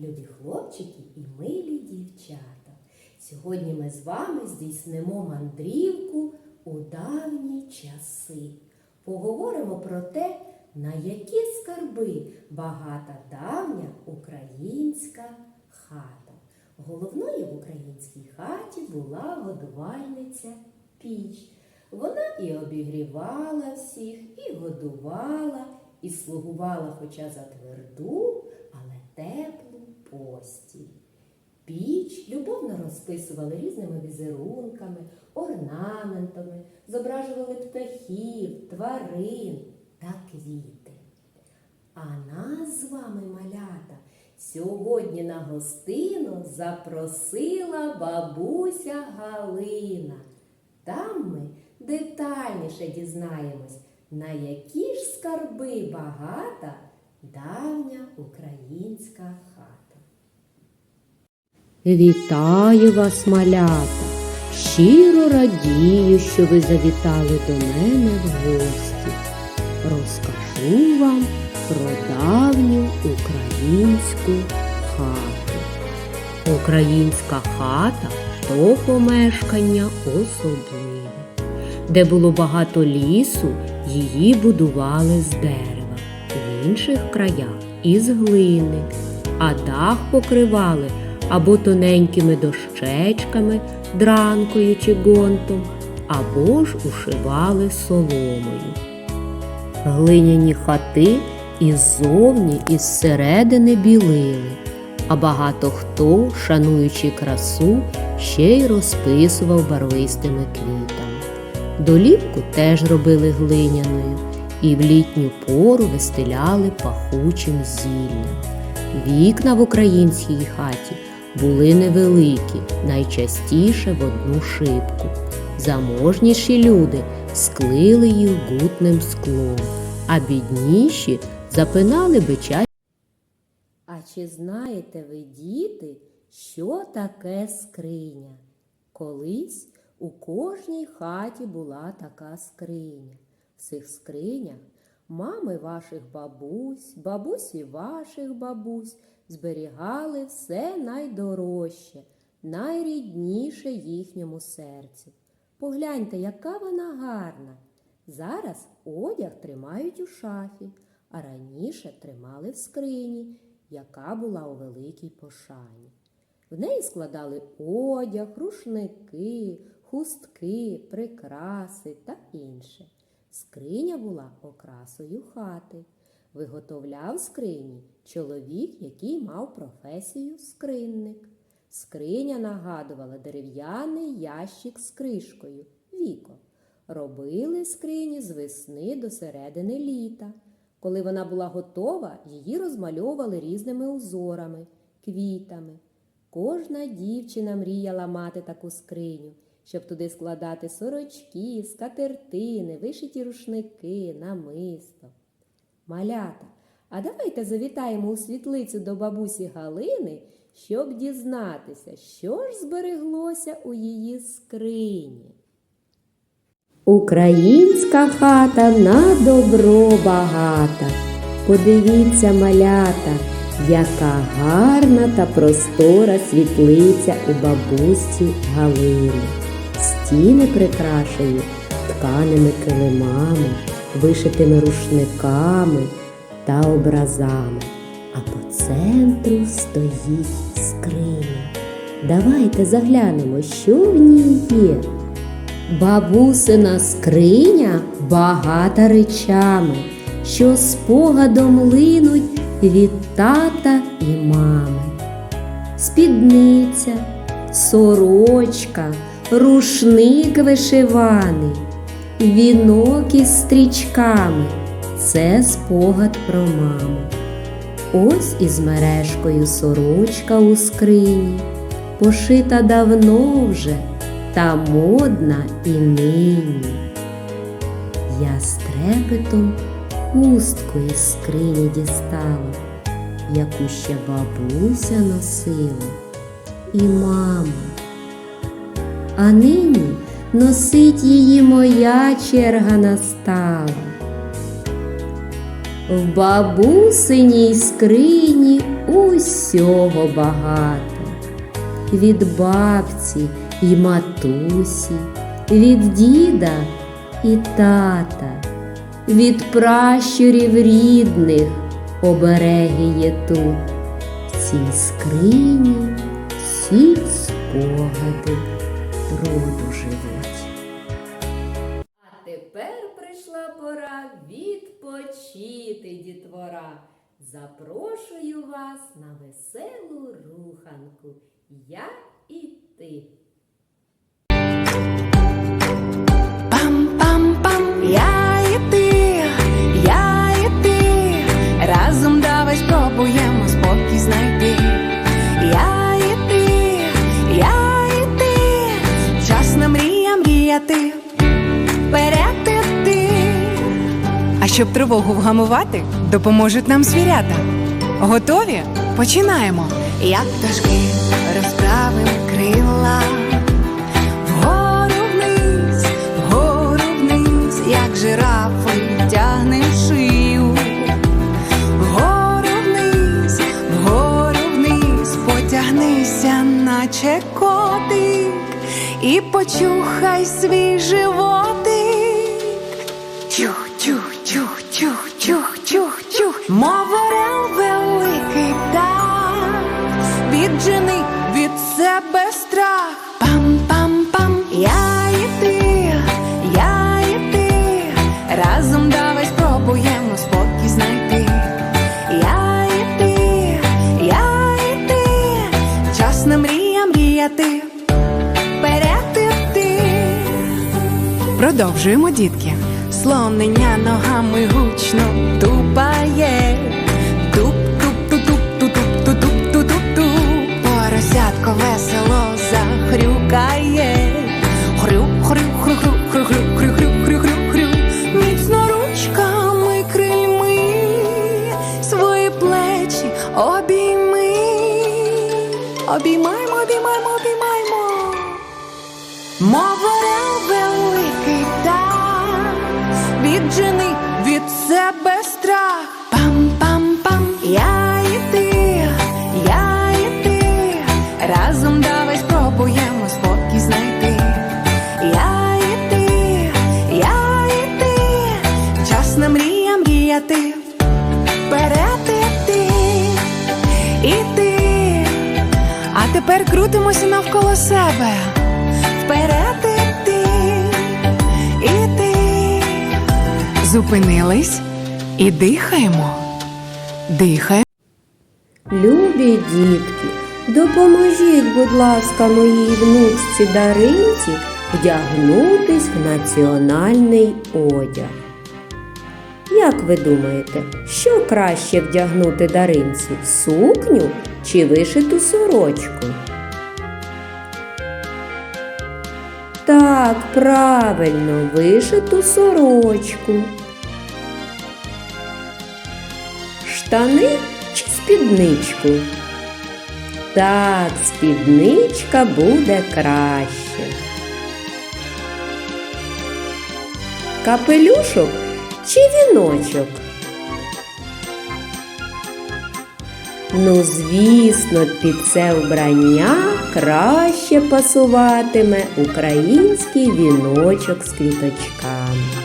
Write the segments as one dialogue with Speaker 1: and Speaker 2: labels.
Speaker 1: любі хлопчики і милі дівчата. Сьогодні ми з вами здійснимо мандрівку у давні часи. Поговоримо про те, на які скарби багата давня українська хата. Головною в українській хаті була годувальниця піч. Вона і обігрівала всіх, і годувала, і слугувала хоча за тверду, постіль. Піч любовно розписували різними візерунками, орнаментами, зображували птахів, тварин та квіти. А нас з вами, малята, сьогодні на гостину запросила бабуся Галина. Там ми детальніше дізнаємось, на які ж скарби багата давня українська хата.
Speaker 2: Вітаю вас, малята! Щиро радію, що ви завітали до мене в гості. Розкажу вам про давню українську хату. Українська хата то помешкання особливе. Де було багато лісу, її будували з дерева, в інших краях із глини, а дах покривали або тоненькими дощечками, дранкою чи гонтом, або ж ушивали соломою. Глиняні хати іззовні і зсередини білили, а багато хто, шануючи красу, ще й розписував барвистими квітами. Долівку теж робили глиняною і в літню пору вистеляли пахучим зіллям. Вікна в українській хаті були невеликі, найчастіше в одну шибку. Заможніші люди склили їх гутним склом, а бідніші запинали бича.
Speaker 1: А чи знаєте ви, діти, що таке скриня? Колись у кожній хаті була така скриня. В цих скринях мами ваших бабусь, бабусі ваших бабусь зберігали все найдорожче, найрідніше їхньому серцю. Погляньте, яка вона гарна. Зараз одяг тримають у шафі, а раніше тримали в скрині, яка була у великій пошані. В неї складали одяг, рушники, хустки, прикраси та інше. Скриня була окрасою хати. Виготовляв скрині чоловік, який мав професію скринник. Скриня нагадувала дерев'яний ящик з кришкою віко. Робили скрині з весни до середини літа. Коли вона була готова, її розмальовували різними узорами, квітами. Кожна дівчина мріяла мати таку скриню, щоб туди складати сорочки, скатертини, вишиті рушники, намисто. Малята, а давайте завітаємо у світлицю до бабусі Галини, щоб дізнатися, що ж збереглося у її скрині.
Speaker 2: Українська хата на добро багата. Подивіться, малята, яка гарна та простора світлиця у бабусі Галини. Стіни прикрашені тканими килимами, вишитими рушниками та образами. А по центру стоїть скриня. Давайте заглянемо, що в ній є. Бабусина скриня багата речами, що спогадом линуть від тата і мами. Спідниця, сорочка, рушник вишиваний, вінок із стрічками це спогад про маму. Ось із мережкою сорочка у скрині, пошита давно вже та модна і нині. Я з трепетом хустку із скрині дістала, яку ще бабуся носила і мама. А нині носить її моя черга настала. В бабусиній скрині усього багато. Від бабці й матусі, від діда і тата, від пращурів рідних обереги є тут. В цій скрині всі спогади роду живуть.
Speaker 1: А тепер прийшла пора відпочити, дітвора. Запрошую вас на веселу руханку. Я і ти.
Speaker 3: А щоб тривогу вгамувати, допоможуть нам звірята. Готові? Починаємо. Як пташки розправим крила. Вгору вниз, вгору вниз, як жирафи тягнем шию. Вгору вниз, вгору вниз, потягнися, наче котик, і почухай свій животик. Чух, чух, чух, чух, чух, мов орел великий так, віджени від себе страх. Пам-пам-пам, я і ти, я і ти, разом давай спробуємо спокій знайти. Я і ти, я і ти, час на мрія мріяти. Продовжуємо, дітки. Слонення ногами гучно тупає. Туп, туп, туп, туп, туп, туп, туп. Поросятко весело захрюкає. Хрю, хрю, хрю, хрю, хрю, хрю, хрю. Міцно ручками крильми свої плечі обійми. Обіймаймо, обіймаймо, обіймаймо. Мов віджени від себе. Пам-пам-пам, я і ти, я і ти, разом давай спробуємо спокій знайти. Я і ти, я і ти, час на мрія мріяти, вперед іти, іти. А тепер крутимося навколо себе. Зупинились і дихаємо. Дихаємо.
Speaker 2: Любі дітки, допоможіть, будь ласка, моїй внучці Даринці вдягнутись в національний одяг. Як ви думаєте, що краще вдягнути Даринці? Сукню чи вишиту сорочку? Так, правильно, вишиту сорочку. Штани чи спідничку? Так, спідничка буде краще. Капелюшок чи віночок? Ну, звісно, під це вбрання краще пасуватиме український віночок з квіточками.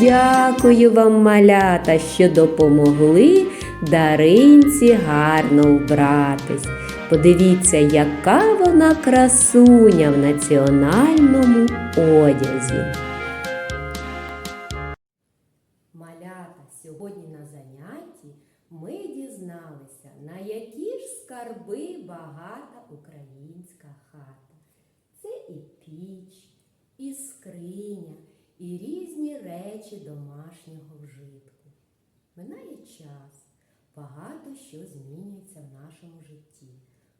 Speaker 2: Дякую вам, малята, що допомогли Даринці гарно вбратись. Подивіться, яка вона красуня в національному одязі.
Speaker 1: Малята, сьогодні на занятті ми дізналися, на які ж скарби багата українська хата. Це і піч, і скриня, і різні речі домашнього вжитку. Минає час, багато що змінюється в нашому житті.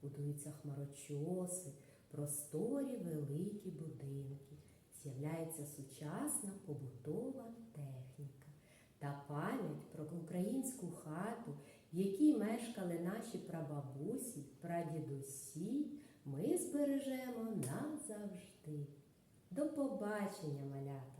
Speaker 1: Будуються хмарочоси, просторі великі будинки. З'являється сучасна побутова техніка та пам'ять про українську хату, в якій мешкали наші прабабусі, прадідусі, ми збережемо назавжди. До побачення, малята!